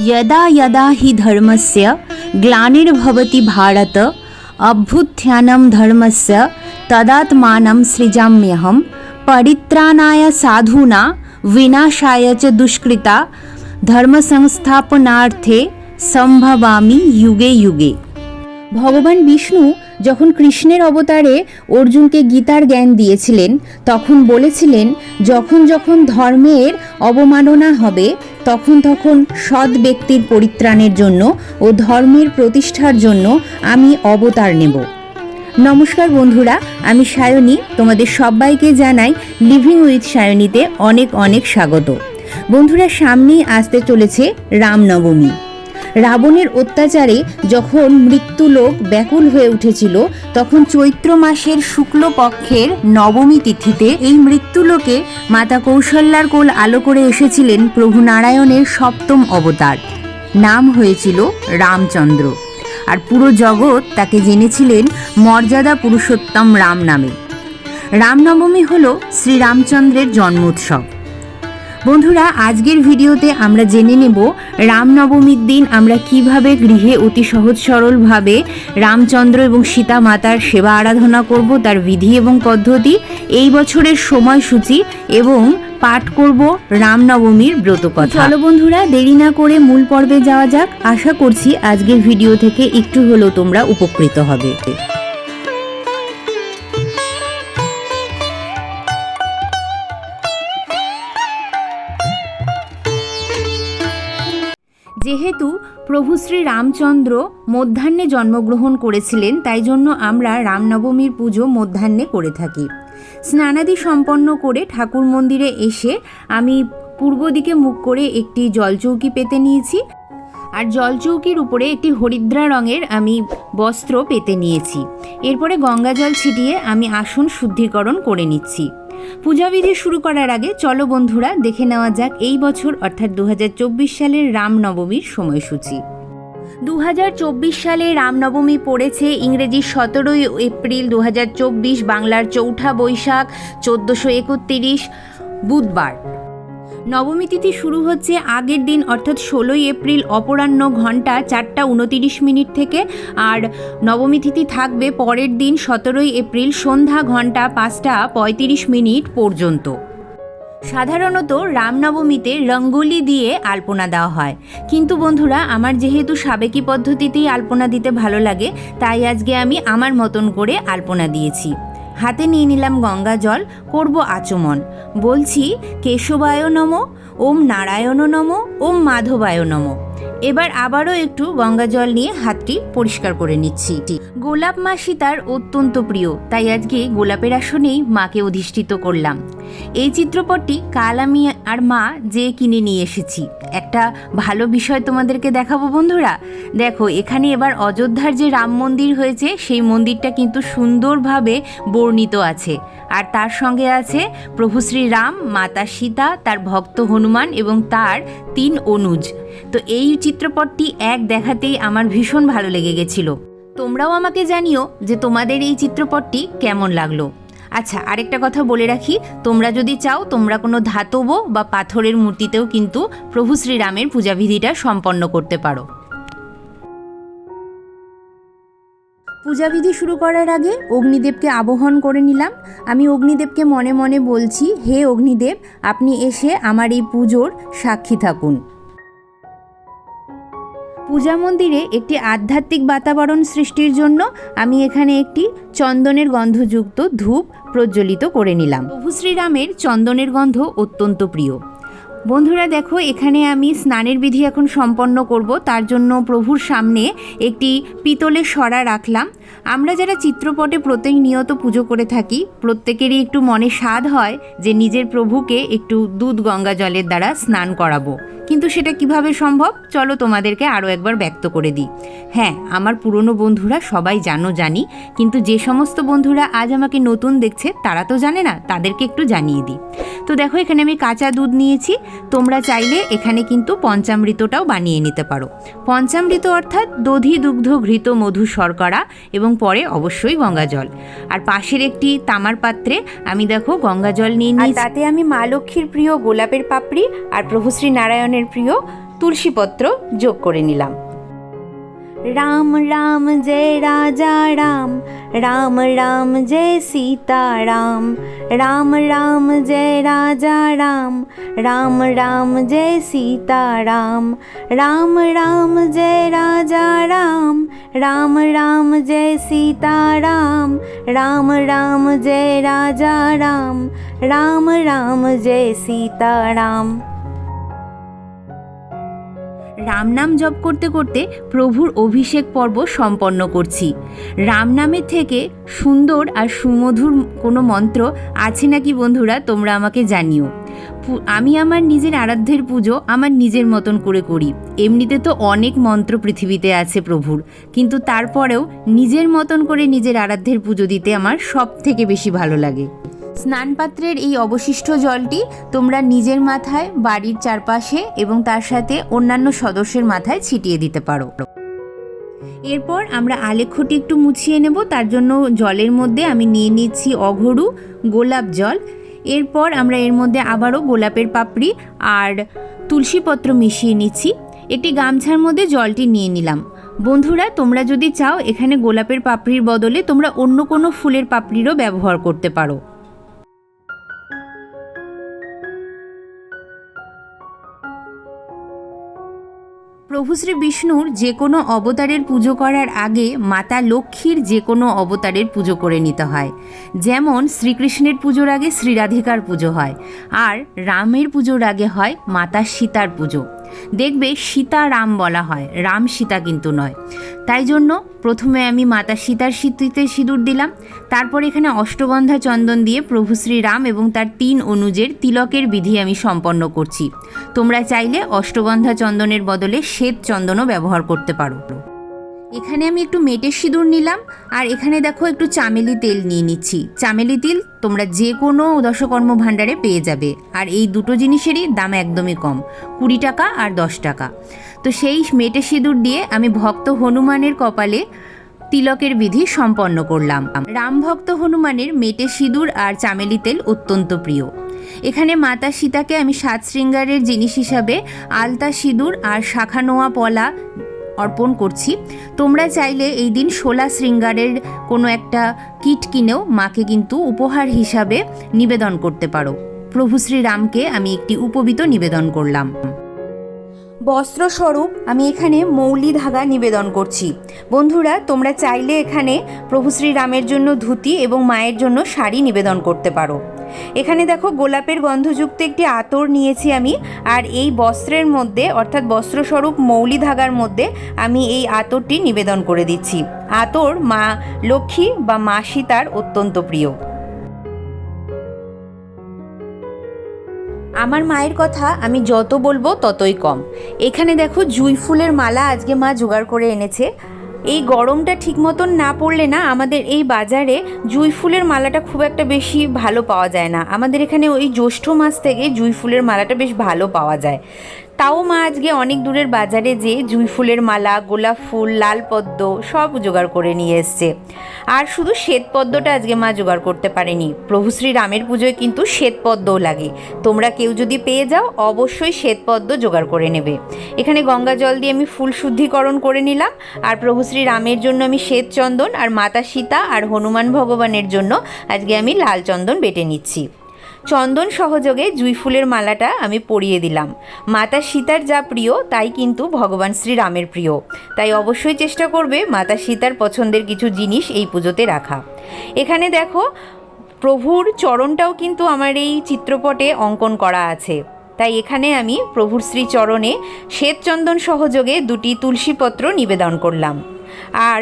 यदा यदा हि धर्मस्य ग्लानिर्भवति भारत अभ्युत्थानं धर्मस्य तदात्मानं सृजाम्यहं परित्राणाय साधूना विनाशाय च दुष्कृता ধর্মসংস্থাপনার্থে সম্ভবামি যুগে যুগে ভগবান বিষ্ণু যখন কৃষ্ণের অবতারে অর্জুনকে গীতার জ্ঞান দিয়েছিলেন তখন বলেছিলেন যখন যখন ধর্মের অবমাননা হবে তখন তখন সৎ ব্যক্তির পরিত্রাণের জন্য ও ধর্মের প্রতিষ্ঠার জন্য আমি অবতার নেব। নমস্কার বন্ধুরা, আমি সায়নী, তোমাদের সবাইকে জানাই লিভিং উইথ সায়নীতে অনেক অনেক স্বাগত। বন্ধুরা, সামনেই আসতে চলেছে রামনবমী। রাবণের অত্যাচারে যখন মৃত্যুলোক ব্যাকুল হয়ে উঠেছিল, তখন চৈত্র মাসের শুক্লপক্ষের নবমী তিথিতে এই মৃত্যুলোকে মাতা কৌশল্যার কোল আলো করে এসেছিলেন প্রভু নারায়ণের সপ্তম অবতার। নাম হয়েছিল রামচন্দ্র। আর পুরো জগৎ তাকে জেনেছিলেন মর্যাদা পুরুষোত্তম রাম নামে। রামনবমী হল শ্রীরামচন্দ্রের জন্মোৎসব। বন্ধুরা, আজকের ভিডিওতে আমরা জেনে নেব রামনবমীর দিন আমরা কীভাবে গৃহে অতি সহজ সরলভাবে রামচন্দ্র এবং সীতা মাতার সেবা আরাধনা করব, তার বিধি এবং পদ্ধতি, এই বছরের সময়সূচি এবং পাঠ করব রামনবমীর ব্রতকথা। চলো বন্ধুরা, দেরি না করে মূল পর্বে যাওয়া যাক। আশা করছি আজকের ভিডিও থেকে একটু হলেও তোমরা উপকৃত হবে। যেহেতু প্রভু শ্রী রামচন্দ্র মধ্যাহ্নে জন্মগ্রহণ করেছিলেন, তাই জন্য আমরা রামনবমীর পুজো মধ্যাহ্নে করে থাকি। স্নানাদি সম্পন্ন করে ঠাকুর মন্দিরে এসে আমি পূর্ব দিকে মুখ করে একটি জলচৌকি পেতে নিয়েছি আর জলচৌকির উপরে একটি হরিদ্রা রঙের আমি বস্ত্র পেতে নিয়েছি। এরপরে গঙ্গা জল ছিটিয়ে আমি আসন শুদ্ধিকরণ করে নিচ্ছি। পূজাবিধি শুরু করার আগে চলো বন্ধুরা দেখে নেওয়া যাক এই বছর, অর্থাৎ দু হাজার চব্বিশ সালের রামনবমীর সময়সূচি। দু হাজার চব্বিশ সালে রামনবমী পড়েছে ইংরেজি সতেরোই এপ্রিল দু হাজার চব্বিশ, বাংলার চৌঠা বৈশাখ, চোদ্দোশো একত্রিশ, বুধবার। নবমী তিথি শুরু হচ্ছে আগের দিন, অর্থাৎ ষোলোই এপ্রিল অপরাহ্ন ঘণ্টা চারটা উনতিরিশ মিনিট থেকে। আর নবমী তিথি থাকবে পরের দিন, সতেরোই এপ্রিল সন্ধ্যা ঘণ্টা পাঁচটা পঁয়ত্রিশ মিনিট পর্যন্ত। সাধারণত রামনবমীতে রঙ্গোলি দিয়ে আলপনা দেওয়া হয়। কিন্তু বন্ধুরা, আমার যেহেতু সাবেকি পদ্ধতিতেই আলপনা দিতে ভালো লাগে, তাই আজকে আমি আমার মতন করে আলপনা দিয়েছি। হাতে নিয়ে নিলাম গঙ্গা জল, করব আচমন। বলছি, কেশবায় নম, ওম নারায়ণ নম, ওম মাধবায় নম। এবার আবারও একটু গঙ্গা জল নিয়ে হাতটি পরিষ্কার করে নিচ্ছি। গোলাপ মা সীতার অত্যন্ত প্রিয়, তাই আজকে গোলাপের আসনেই মাকে অধিষ্ঠিত করলাম। এই চিত্রপটটি কাল আমি আর মা যে কিনে নিয়ে এসেছি। একটা ভালো বিষয় তোমাদেরকে দেখাবো বন্ধুরা। দেখো, এখানে এবার অযোধ্যার যে রাম মন্দির হয়েছে, সেই মন্দিরটা কিন্তু সুন্দরভাবে বর্ণিত আছে। আর তার সঙ্গে আছে প্রভু শ্রী রাম, মাতা সীতা, তার ভক্ত হনুমান এবং তার তিন অনুজ। তো এই চিত্রপটটি এক দেখাতেই আমার ভীষণ ভালো লেগে গেছিল। তোমরাও আমাকে জানিও যে তোমাদের এই চিত্রপটটি কেমন লাগল। আচ্ছা আরেকটা কথা বলে রাখি, তোমরা যদি চাও, তোমরা কোনো ধাতব বা পাথরের মূর্তিতেও কিন্তু প্রভু শ্রীরামের পূজাবিধিটা সম্পন্ন করতে পারো। পূজাবিধি শুরু করার আগে অগ্নিদেবকে আবহন করে নিলাম। আমি অগ্নিদেবকে মনে মনে বলছি, হে অগ্নিদেব, আপনি এসে আমার এই পুজোর সাক্ষী থাকুন। পূজা মন্দিরে একটি আধ্যাত্মিক বাতাবরণ সৃষ্টির জন্য আমি এখানে একটি চন্দনের গন্ধযুক্ত ধূপ প্রজ্বলিত করে নিলাম। প্রভু শ্রীরামের চন্দনের গন্ধ অত্যন্ত প্রিয়। বন্ধুরা দেখো, এখানে আমি স্নানের বিধি এখন সম্পন্ন করব। তার জন্য প্রভুর সামনে একটি পিতলের সরা রাখলাম। আমরা যারা চিত্রপটে প্রতিনিয়ত পুজো করে থাকি, প্রত্যেকেরই একটু মনে স্বাদ হয় যে নিজের প্রভুকে একটু দুধ গঙ্গা জলের দ্বারা স্নান করাবো। কিন্তু সেটা কীভাবে সম্ভব? চলো তোমাদেরকে আরও একবার ব্যক্ত করে দিই। হ্যাঁ আমার পুরনো বন্ধুরা সবাই জানো জানি, কিন্তু যে সমস্ত বন্ধুরা আজ আমাকে নতুন দেখছে, তারা তো জানে না, তাদেরকে একটু জানিয়ে দিই। তো দেখো, এখানে আমি কাঁচা দুধ নিয়েছি। তোমরা চাইলে এখানে কিন্তু পঞ্চামৃতটাও বানিয়ে নিতে পারো। পঞ্চামৃত অর্থাৎ দধি দুগ্ধ ঘৃত মধু শর্করা এবং পরে অবশ্যই গঙ্গা জল আর পাশের একটি তামার পাত্রে আমি দেখো গঙ্গা জল নিয়ে নিই তাতে আমি মা লক্ষ্মীর প্রিয় গোলাপের পাপড়ি আর প্রভুশ্রী নারায়ণের প্রিয় তুলসীপত্র যোগ করে নিলাম। রাম রাম জয় রাজা রাম রাম রাম জয় সীতা রাম রাম রাম জয় রাজা রাম রাম রাম জয় সীতা রাম রাম রাম জয় রাজা রাম রাম রাম জয় সীতা রাম রাম রাম জয় রাজা রাম রাম রাম জয় সীতা রাম রাম নাম জপ করতে করতে প্রভুর অভিষেক পর্ব সম্পন্ন করছি। রাম নামের থেকে সুন্দর আর সুমধুর কোনো মন্ত্র আছে নাকি বন্ধুরা তোমরা আমাকে জানিও। আমি আমার নিজের আরাধ্যের পুজো আমার নিজের মতন করে করি। এমনিতে তো অনেক মন্ত্র পৃথিবীতে আছে প্রভুর, কিন্তু তারপরেও নিজের মতন করে নিজের আরাধ্যের পুজো দিতে আমার সব থেকে বেশি ভালো লাগে। স্নানপাত্রের এই অবশিষ্ট জলটি তোমরা নিজের মাথায়, বাড়ির চারপাশে এবং তার সাথে অন্যান্য সদস্যের মাথায় ছিটিয়ে দিতে পারো। এরপর আমরা আলেখ্যটি একটু মুছিয়ে নেব, তার জন্য জলের মধ্যে আমি নিয়ে নিচ্ছি অঘরু, গোলাপ জল। এরপর আমরা এর মধ্যে আবারও গোলাপের পাপড়ি আর তুলসীপত্র মিশিয়ে নিচ্ছি। একটি গামছার মধ্যে জলটি নিয়ে নিলাম। বন্ধুরা, তোমরা যদি চাও এখানে গোলাপের পাপড়ির বদলে তোমরা অন্য কোনো ফুলের পাপড়িরও ব্যবহার করতে পারো। প্রভু শ্রী বিষ্ণুর যে কোনো অবতারের পুজো করার আগে মাতা লক্ষ্মীর যে কোনো অবতারের পুজো করে নিতে হয়। যেমন শ্রীকৃষ্ণের পুজোর আগে শ্রীরাধিকার পুজো হয়, আর রামের পুজোর আগে হয় মাতা সীতার পুজো। দেখবে সীতা রাম বলা হয়, রাম সীতা কিন্তু নয়। তাই জন্য প্রথমে আমি মাতা সীতার সিদ্ধিতে সিঁদুর দিলাম, তারপর এখানে অষ্টগন্ধা চন্দন দিয়ে প্রভু শ্রীরাম এবং তার তিন অনুজের তিলকের বিধি আমি সম্পন্ন করছি। তোমরা চাইলে অষ্টগন্ধা চন্দনের বদলে শ্বেত চন্দনও ব্যবহার করতে পারো। এখানে আমি একটু মেটের সিঁদুর নিলাম, আর এখানে দেখো একটু চামেলি তেল নিয়ে নিচ্ছি। চামেলি তেল তোমরা যে কোনো দশকর্ম ভাণ্ডারে পেয়ে যাবে, আর এই দুটো জিনিসেরই দাম একদমই কম, কুড়ি টাকা আর দশ টাকা। তো সেই মেটে সিঁদুর দিয়ে আমি ভক্ত হনুমানের কপালে তিলকের বিধি সম্পন্ন করলাম। রাম ভক্ত হনুমানের মেটে সিঁদুর আর চামেলি তেল অত্যন্ত প্রিয়। এখানে মাতা সীতাকে আমি সাত শৃঙ্গারের জিনিস হিসাবে আলতা সিঁদুর আর শাখা নোয়া পলা অর্পণ করছি। তোমরা চাইলে এই দিন ষোলা শৃঙ্গারের কোনো একটা কিট কিনেও মাকে কিন্তু উপহার হিসাবে নিবেদন করতে পারো। প্রভু শ্রীরামকে আমি একটি উপবিত নিবেদন করলাম। বস্ত্রস্বরূপ আমি এখানে মৌলি ধাগা নিবেদন করছি। বন্ধুরা, তোমরা চাইলে এখানে প্রভু শ্রীরামের জন্য ধুতি এবং মায়ের জন্য শাড়ি নিবেদন করতে পারো। এখানে দেখো গোলাপের গন্ধযুক্ত একটি আতর নিয়েছি আমি, আর এই বস্ত্রের মধ্যে, অর্থাৎ বস্ত্রস্বরূপ মৌলি ধাগার মধ্যে আমি এই আতরটি নিবেদন করে দিচ্ছি। আতর মা লক্ষ্মী বা মা সীতার অত্যন্ত প্রিয়। আমার মায়ের কথা আমি যত বলব ততই কম। এখানে দেখো জুই ফুলের মালা আজকে মা জোগাড় করে এনেছে। এই গরমটা ঠিক মতন না পড়লে না আমাদের এই বাজারে জুঁই ফুলের মালাটা খুব একটা বেশি ভালো পাওয়া যায় না। আমাদের এখানে ওই জ্যৈষ্ঠ মাস থেকে জুঁই ফুলের মালাটা বেশ ভালো পাওয়া যায়। তাও মা আজকে অনেক দূরের বাজারে যে জুঁই ফুলের মালা, গোলাপ ফুল, লাল পদ্ম সব জোগাড় করে নিয়ে এসছে। আর শুধু শ্বেত পদ্মটা আজকে মা জোগাড় করতে পারেনি। প্রভু শ্রী রামের পুজোয় কিন্তু শ্বেত পদ্মও লাগে। তোমরা কেউ যদি পেয়ে যাও, অবশ্যই শ্বেত পদ্ম জোগাড় করে নেবে। এখানে গঙ্গা জল দিয়ে আমি ফুল শুদ্ধিকরণ করে নিলাম। আর প্রভু শ্রী রামের জন্য আমি শ্বেত চন্দন, আর মাতা সীতা, আর হনুমান ভগবানের জন্য আজকে আমি লাল চন্দন বেটে নিচ্ছি। চন্দন সহযোগে জুই ফুলের মালাটা আমি পরিয়ে দিলাম। মাতা সীতার যা প্রিয়, তাই কিন্তু ভগবান শ্রীরামের প্রিয়। তাই অবশ্যই চেষ্টা করবে মাতা সীতার পছন্দের কিছু জিনিস এই পুজোতে রাখা। এখানে দেখো, প্রভুর চরণটাও কিন্তু আমার এই চিত্রপটে অঙ্কন করা আছে। তাই এখানে আমি প্রভুর শ্রীচরণে শ্বেতচন্দন সহযোগে দুটি তুলসীপত্র নিবেদন করলাম। আর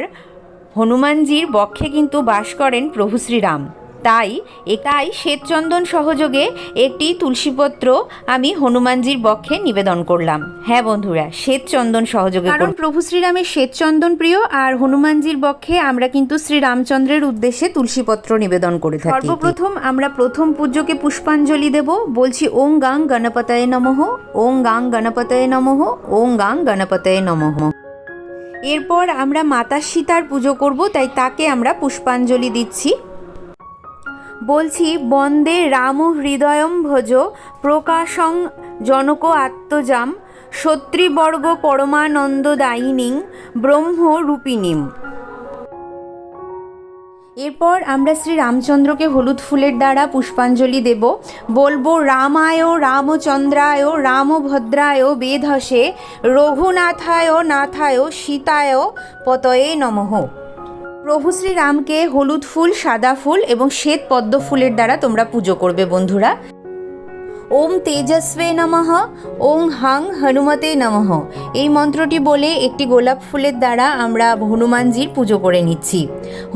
হনুমানজির বক্ষে কিন্তু বাস করেন প্রভু শ্রীরাম। তাই একাই শ্বেতচন্দন সহযোগে একটি তুলসীপত্র আমি হনুমানজির বক্ষে নিবেদন করলাম। হ্যাঁ বন্ধুরা শ্বেতচন্দন সহযোগে কারণ প্রভু শ্রীরামের শ্বেতচন্দন প্রিয় আর হনুমানজির বক্ষে আমরা কিন্তু শ্রীরামচন্দ্রের উদ্দেশ্যে তুলসীপত্র নিবেদন করে থাকি। সর্বপ্রথম আমরা প্রথম পূজ্যকে পুষ্পাঞ্জলি দেব। বলছি ওং গাং গণপতয়ে নমঃ ওং গাং গণপতয়ে নমঃ ওং গাং গণপতয়ে নমঃ। এরপর আমরা মাতা সীতার পুজো করব তাই তাকে আমরা পুষ্পাঞ্জলি দিচ্ছি। বলছি, বন্দে রাম হৃদয়ম ভজ, প্রকাশং জনক আত্মজাম সত্রিবর্গ পরমানন্দদায়িনীং ব্রহ্মরূপিণীম এরপর আমরা শ্রী রামচন্দ্রকে হলুদ ফুলের দ্বারা পুষ্পাঞ্জলি দেব। বলব, রামায়, রামচন্দ্রায়, রামভদ্রায়, বেধসে, রঘুনাথায়, নাথায়, সীতায়, পতয়ে নমঃ। প্রভু শ্রী রামকে হলুদ ফুল, সাদা ফুল এবং শ্বেত পদ্ম ফুলের দ্বারা তোমরা পুজো করবে বন্ধুরা। ওম তেজস্বে নমঃ, ওং হাং হনুমতে নমঃ। এই মন্ত্রটি বলে একটি গোলাপ ফুলের দ্বারা আমরা হনুমানজির পুজো করে নিচ্ছি।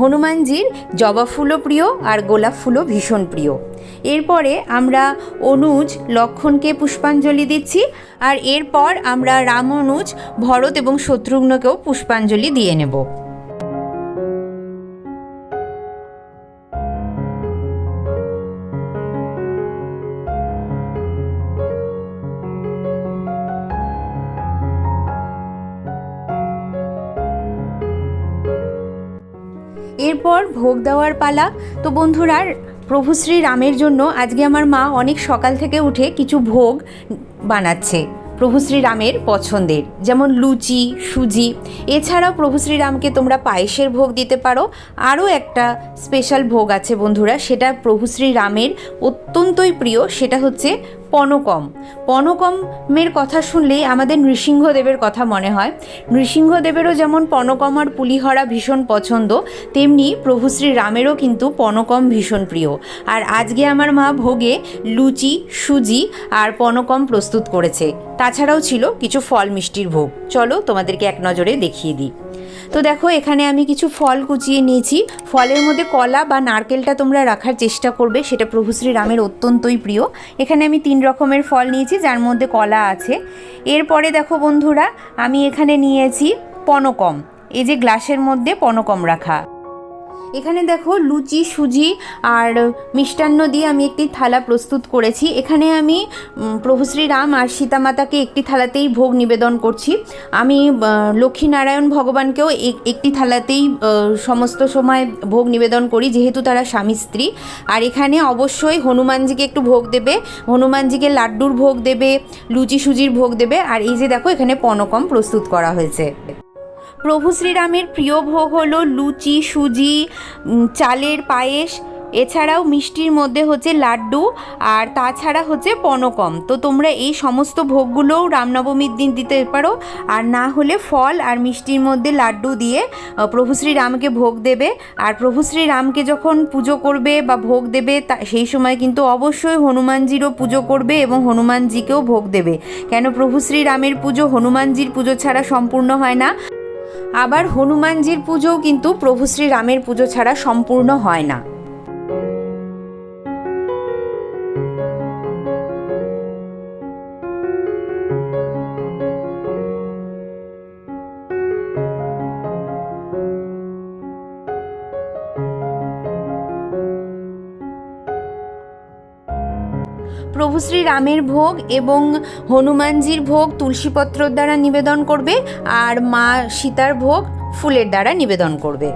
হনুমানজির জবা ফুলও প্রিয় আর গোলাপ ফুলও ভীষণ প্রিয়। এরপরে আমরা অনুজ লক্ষণকে পুষ্পাঞ্জলি দিচ্ছি আর এরপর আমরা রাম অনুজ, ভরত এবং শত্রুঘ্নকেও পুষ্পাঞ্জলি দিয়ে নেব। ভোগ দেওয়ার পালা। তো বন্ধুরা, প্রভু শ্রী রামের জন্য আজকে আমার মা অনেক সকাল থেকে উঠে কিছু ভোগ বানাচ্ছে প্রভু শ্রী রামের পছন্দের, যেমন লুচি, সুজি। এছাড়াও প্রভু শ্রী রামকে তোমরা পায়েসের ভোগ দিতে পারো। আরও একটা স্পেশাল ভোগ আছে বন্ধুরা, সেটা প্রভু শ্রী রামের অত্যন্তই প্রিয়, সেটা হচ্ছে পনকম। পনকমের কথা শুনলেই আমাদের নৃসিংহদেবের কথা মনে হয়। নৃসিংহদেবেরও যেমন পনকম আর পুলিহরা ভীষণ পছন্দ, তেমনি প্রভু শ্রী রামেরও কিন্তু পনকম ভীষণ প্রিয়। আর আজকে আমার মা ভোগে লুচি, সুজি আর পনকম প্রস্তুত করেছে। তাছাড়াও ছিল কিছু ফল মিষ্টির ভোগ। চলো তোমাদেরকে এক নজরে দেখিয়ে দিই। তো দেখো, এখানে আমি কিছু ফল কুচিয়ে নিয়েছি। ফলের মধ্যে কলা বা নারকেলটা তোমরা রাখার চেষ্টা করবে, সেটা প্রভু শ্রী রামের অত্যন্তই প্রিয়। এখানে আমি তিন রকমের ফল নিয়েছি, যার মধ্যে কলা আছে। এরপরে দেখো বন্ধুরা, আমি এখানে নিয়েছি পনকম। এই যে গ্লাসের মধ্যে পনকম রাখা। এখানে দেখো লুচি, সুজি আর মিষ্টান্ন দিয়ে আমি একটি থালা প্রস্তুত করেছি। এখানে আমি প্রভু শ্রী রাম আর সীতামাতাকে একটি থালাতেই ভোগ নিবেদন করছি। আমি লক্ষ্মীনারায়ণ ভগবানকেও এক- একটি থালাতেই সমস্ত সময় ভোগ নিবেদন করি, যেহেতু তারা স্বামী স্ত্রী। আর এখানে অবশ্যই হনুমানজিকে একটু ভোগ দেবে। হনুমানজিকে লাড্ডুর ভোগ দেবে, লুচি, সুজির ভোগ দেবে। আর এই যে দেখো এখানে পনকম প্রস্তুত করা হয়েছে। প্রভু শ্রীরামের প্রিয় ভোগ হলো লুচি, সুজি চালের পায়েস, এছাড়াও মিষ্টির মধ্যে হচ্ছে লাড্ডু আর তাছাড়া হচ্ছে পনকম। তো তোমরা এই সমস্ত ভোগগুলোও রামনবমীর দিন দিতে পারো আর না হলে ফল আর মিষ্টির মধ্যে লাড্ডু দিয়ে প্রভু শ্রীরামকে ভোগ দেবে। আর প্রভু শ্রীরামকে যখন পুজো করবে বা ভোগ দেবে তা, সেই সময় কিন্তু অবশ্যই হনুমানজিরও পুজো করবে এবং হনুমানজিকেও ভোগ দেবে। কেন প্রভু শ্রীরামের পুজো হনুমানজির পুজো ছাড়া সম্পূর্ণ হয় না। আবার হনুমানজির পুজোও কিন্তু প্রভু শ্রীরামের পুজো ছাড়া সম্পূর্ণ হয় না। রামের ভোগ এবং হনুমানজির ভোগ তুলসীপত্রর দ্বারা নিবেদন করবে আর মা সীতার ভোগ ফুলের দ্বারা নিবেদন করবে।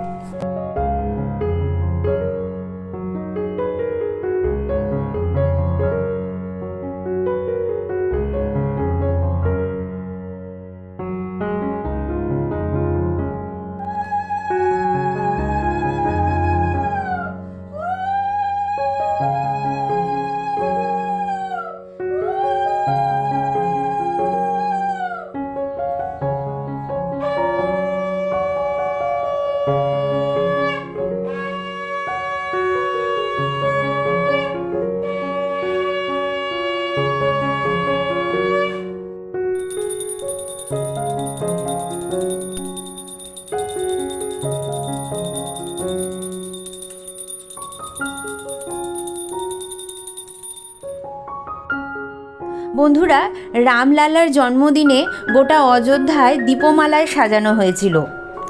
বন্ধুরা, রামলালার জন্মদিনে গোটা অযোধ্যায় দীপমালায় সাজানো হয়েছিল।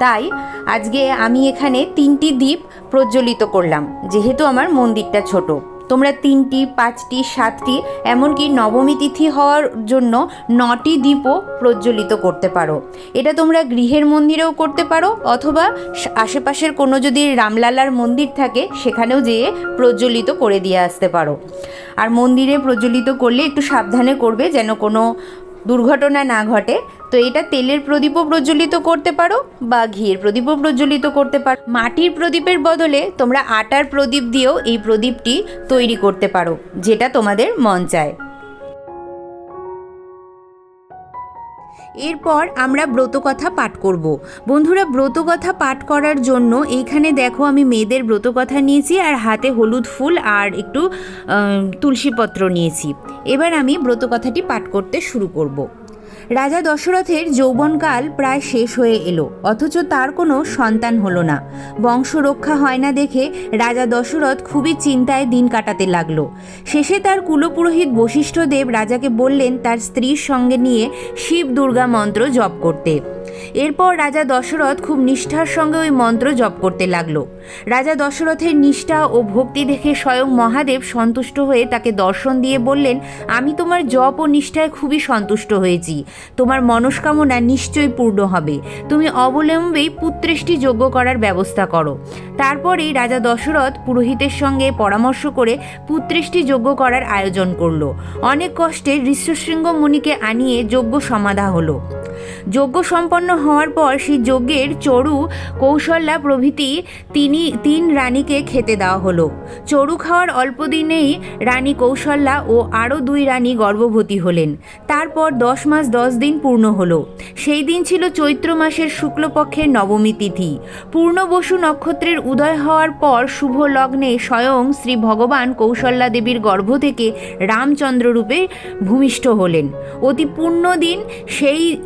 তাই আজকে আমি এখানে তিনটি দ্বীপ প্রজ্বলিত করলাম, যেহেতু আমার মন্দিরটা ছোট। তোমরা তিনটি, পাঁচটি, সাতটি, এমনকি নবমী তিথি হওয়ার জন্য নটি দ্বীপও প্রজ্বলিত করতে পারো। এটা তোমরা গৃহের মন্দিরেও করতে পারো, অথবা আশেপাশের কোনো যদি রামলালার মন্দির থাকে, সেখানেও যেয়ে প্রজ্বলিত করে দিয়ে আসতে পারো। আর মন্দিরে প্রজ্বলিত করলে একটু সাবধানে করবে যেন কোনো দুর্ঘটনা না ঘটে, তো এটা তেলের প্রদীপও প্রজ্বলিত করতে পারো বা ঘিয়ের প্রদীপও প্রজ্বলিত করতে পারো। মাটির প্রদীপের বদলে তোমরা আটার প্রদীপ দিয়েও এই প্রদীপটি তৈরি করতে পারো, যেটা তোমাদের মন চায়। এরপর আমরা ব্রতকথা পাঠ করব। বন্ধুরা, ব্রতকথা পাঠ করার জন্য এইখানে দেখো আমি মেয়েদের ব্রতকথা নিয়েছি আর হাতে হলুদ ফুল আর একটু তুলসীপত্র নিয়েছি। এবার আমি ব্রতকথাটি পাঠ করতে শুরু করব। রাজা দশরথের যৌবনকাল প্রায় শেষ হয়ে এলো, অথচ তার কোনো সন্তান হলো না। বংশ রক্ষা হয় না দেখে রাজা দশরথ খুবই চিন্তায় দিন কাটাতে লাগল। শেষে তার কুলপুরোহিত বশিষ্ঠদেব রাজাকে বললেন, তার স্ত্রীর সঙ্গে নিয়ে শিব দুর্গা মন্ত্র জপ করতে। এরপর রাজা দশরথ খুব নিষ্ঠার সঙ্গে ওই মন্ত্র জপ করতে লাগল। রাজা দশরথের নিষ্ঠা ও ভক্তি দেখে স্বয়ং মহাদেব সন্তুষ্ট হয়ে তাকে দর্শন দিয়ে বললেন, আমি তোমার জপ ও নিষ্ঠায় খুবই সন্তুষ্ট হয়েছি। তোমার মনস্কামনা নিশ্চয়ই পূর্ণ হবে। তুমি অবলম্বেই পুত্রেষ্টি যোগ্য করার ব্যবস্থা করো। তারপরেই রাজা দশরথ পুরোহিতের সঙ্গে পরামর্শ করে পুত্রেষ্টি যোগ্য করার আয়োজন করল। অনেক কষ্টে ঋষ্যশৃঙ্গ মুনিকে আনিয়ে যজ্ঞ সমাধা হলো। যজ্ঞ সম্পন্ন হওয়ার পর সেই যজ্ঞের চড়ু কৌশল্যা প্রভৃতি তিনি তিন রানীকে খেতে দেওয়া হলো। চড়ু খাওয়ার অল্প দিনেই রানী কৌশল্যা ও আরও দুই রানী গর্ভবতী হলেন। তারপর দশ মাস দশ দিন পূর্ণ হলো। সেই দিন ছিল চৈত্র মাসের শুক্লপক্ষের নবমী তিথি। পূর্ণ বসু নক্ষত্রের উদয় হওয়ার পর শুভ লগ্নে স্বয়ং শ্রী ভগবান কৌশল্যা দেবীর গর্ভ থেকে রামচন্দ্র রূপে ভূমিষ্ঠ হলেন। অতি পূর্ণ দিন সেই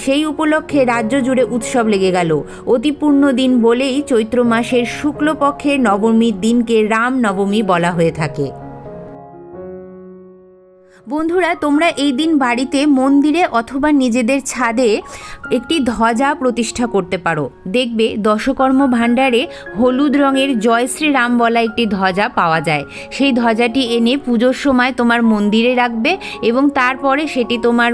সেই উপলক্ষে রাজ্য জুড়ে উৎসব লেগে গেল। অতিপূর্ণ দিন বলেই চৈত্র মাসের শুক্লপক্ষের নবমীর দিনকে রাম নবমী বলা হয়ে থাকে। বন্ধুরা, তোমরা এই দিন বাড়িতে মন্দিরে অথবা নিজেদের ছাদে একটি ধ্বজা প্রতিষ্ঠা করতে পারো। দেখবে দশকর্ম ভাণ্ডারে হলুদ রঙের জয় শ্রীরাম বলা একটি ধ্বজা পাওয়া যায়। সেই ধ্বজাটি এনে পুজোর সময় তোমার মন্দিরে রাখবে এবং তারপরে সেটি তোমার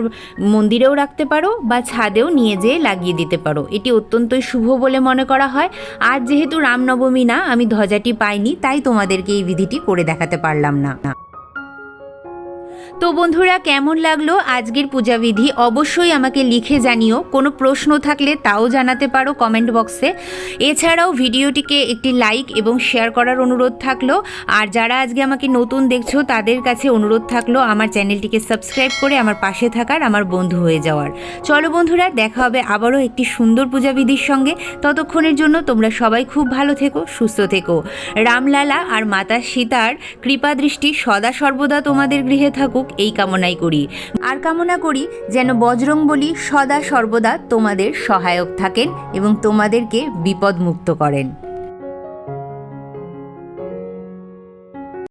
মন্দিরেও রাখতে পারো বা ছাদেও নিয়ে যেয়ে লাগিয়ে দিতে পারো। এটি অত্যন্তই শুভ বলে মনে করা হয়। আর যেহেতু রামনবমী না, আমি ধ্বজাটি পাইনি, তাই তোমাদেরকে এই বিধিটি করে দেখাতে পারলাম না। তো বন্ধুরা, কেমন লাগল আজকের পূজাবিধি? অবশ্যই আমাকে লিখে জানিও। কোনো প্রশ্ন থাকলে তাও জানাতে পারো কমেন্ট বক্সে। এছাড়াও ভিডিওটিকে একটি লাইক এবং শেয়ার করার অনুরোধ থাকল। আর যারা আজকে আমাকে নতুন দেখছ, তাদের কাছে অনুরোধ থাকল আমার চ্যানেলটিকে সাবস্ক্রাইব করে আমার পাশে থাকার, আমার বন্ধু হয়ে যাওয়ার। চলো বন্ধুরা, দেখা হবে আবারও একটি সুন্দর পূজাবিধির সঙ্গে। ততক্ষণের জন্য তোমরা সবাই খুব ভালো থেকো, সুস্থ থেকো। রামলালা আর মাতা সীতার কৃপা দৃষ্টি সদা সর্বদা তোমাদের গৃহে থাকুক। এই কামনাই করি। আর কামনা করি যেন বজরং বলি সদা সর্বদা তোমাদের সহায়ক থাকেন এবং তোমাদেরকে বিপদমুক্ত করেন।